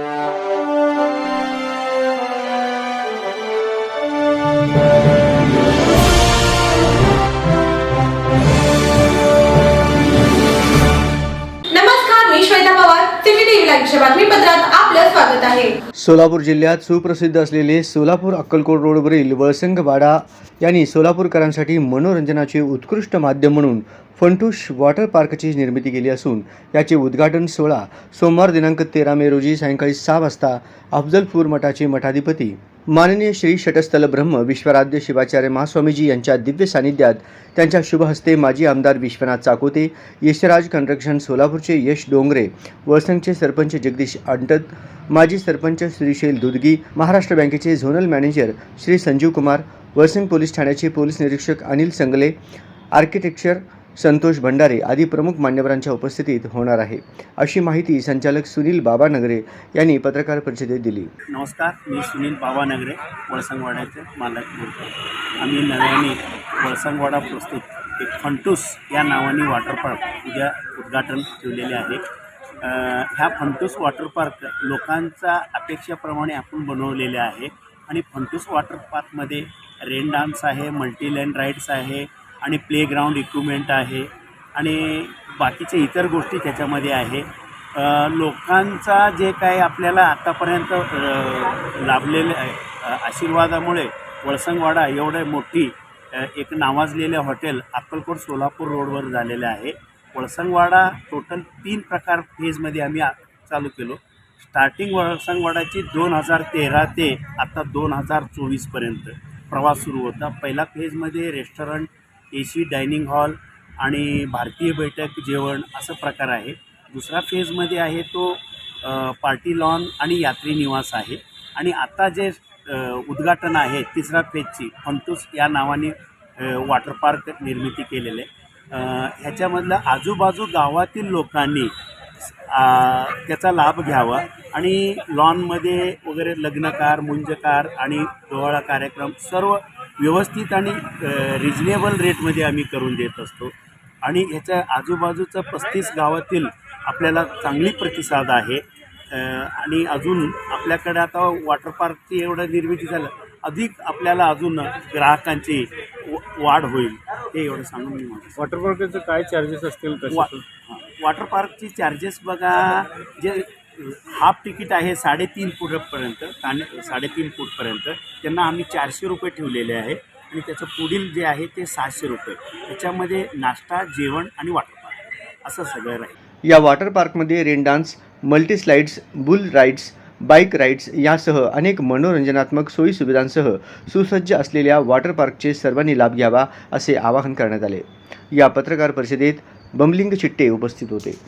नमस्कार लाईव्हच्या बातमीपत्रात आपलं स्वागत आहे. सोलापूर जिल्ह्यात सुप्रसिद्ध असलेले सोलापूर अक्कलकोट रोडवरील वळसंगवाडा यांनी सोलापूरकरांसाठी मनोरंजनाचे उत्कृष्ट माध्यम म्हणून फंटूश वॉटर पार्कची निर्मिती केली असून याचे उद्घाटन सोहळा सोमवार दिनांक तेरा मे रोजी सायंकाळी सहा वाजता अफजलपूर मठाचे मठाधिपती माननीय श्री शटस्थल ब्रह्म विश्वराध्य शिवाचार्य महास्वामीजी यांच्या दिव्य सानिध्यात त्यांच्या शुभहस्ते माजी आमदार विश्वनाथ चाकोते यशराज कन्स्ट्रक्शन सोलापूरचे यश डोंगरे वळसंगचे सरपंच जगदीश अंटत माजी सरपंच श्रीशैल दुदगी महाराष्ट्र बँकेचे zonal manager Shri Sanjeev Kumar Valsang police ठाण्याचे पोलीस निरीक्षक अनिल संगले आर्किटेक्चर संतोष भंडारे आदी प्रमुख मान्यवरांच्या उपस्थितीत होणार आहे. अशी माहिती संचालक सुनील बाबानगरे यांनी पत्रकार परिषदेत दिली. नमस्कार मी सुनील बाबानगरे वळसंगवाड्याचे मालक बोलतो आम्ही नव्याने वळसंगवाडा प्रस्तुत एक फंटूस या नावाने वॉटर पार्क उद्या उद्घाटन ठेवलेले आहे. ह्या फंटूस वॉटर पार्क लोकांचा अपेक्षेप्रमाणे आपण बनवलेले आहे आणि फंटूस वॉटर पार्कमध्ये रेन डान्स आहे मल्टीलँड राईड्स आहे आणि प्लेग्राऊंड इक्विपमेंट आहे आणि बाकीचे इतर गोष्टी त्याच्यामध्ये आहे. लोकांचा जे काय आपल्याला आत्तापर्यंत लाभलेले आहे, आशीर्वादामुळे वळसंगवाडा एवढे मोठी एक नावाजलेले हॉटेल अक्कलकोट सोलापूर रोडवर झालेलं आहे. वळसंगवाडा टोटल तीन प्रकार फेजमध्ये आम्ही चालू केलो. स्टार्टिंग वळसंगवाडाची दोन हजार तेरा ते आत्ता दोन हजार चोवीसपर्यंत प्रवास सुरू होता. पहिला फेजमध्ये restaurant A C dining hall आणि भारतीय बैठक जेवण असं प्रकार आहे. दुसरा फेजमध्ये आहे तो पार्टी लॉन आणि यात्री निवास आहे. आणि आता जे उद्घाटन आहे तिसरा फेजची फंतूस या नावाने वॉटर पार्क निर्मिती केलेलं आहे. ह्याच्यामधलं आजूबाजू गावातील लोकांनी त्याचा लाभ घ्यावा आणि लॉनमध्ये वगैरे लग्नकार मुंजकार आणि डोहाळा कार्यक्रम सर्व व्यवस्थित आणि रिजनेबल रेटमध्ये आम्ही करून देत असतो. आणि ह्याच्या आजूबाजूचं पस्तीस गावातील आपल्याला चांगली प्रतिसाद आहे. आणि अजून आपल्याकडे आता वॉटर पार्कची एवढं निर्मिती झालं अधिक आपल्याला अजून ग्राहकांची वाढ होईल हे एवढं सांगून मी वॉटर पार्कचं काय चार्जेस असतील वा. वॉटर पार्कची चार्जेस बघा जे हाफ तिकीट आहे साडेतीन फुटपर्यंत काने साडेतीन फूटपर्यंत. त्यांना आम्ही चारशे रुपये ठेवलेले आहे आणि त्याचं पुढील जे आहे ते सहाशे रुपये. त्याच्यामध्ये नाश्ता जेवण आणि वॉटर पार्क असं सगळं राहील. या वॉटर पार्कमध्ये rain dance multi slides bull rides bike rides यासह अनेक मनोरंजनात्मक सोयीसुविधांसह सुसज्ज असलेल्या वॉटर पार्कचे सर्वांनी लाभ घ्यावा असे आवाहन करण्यात आले. या पत्रकार परिषदेत बमलिंग चिट्टे उपस्थित होते.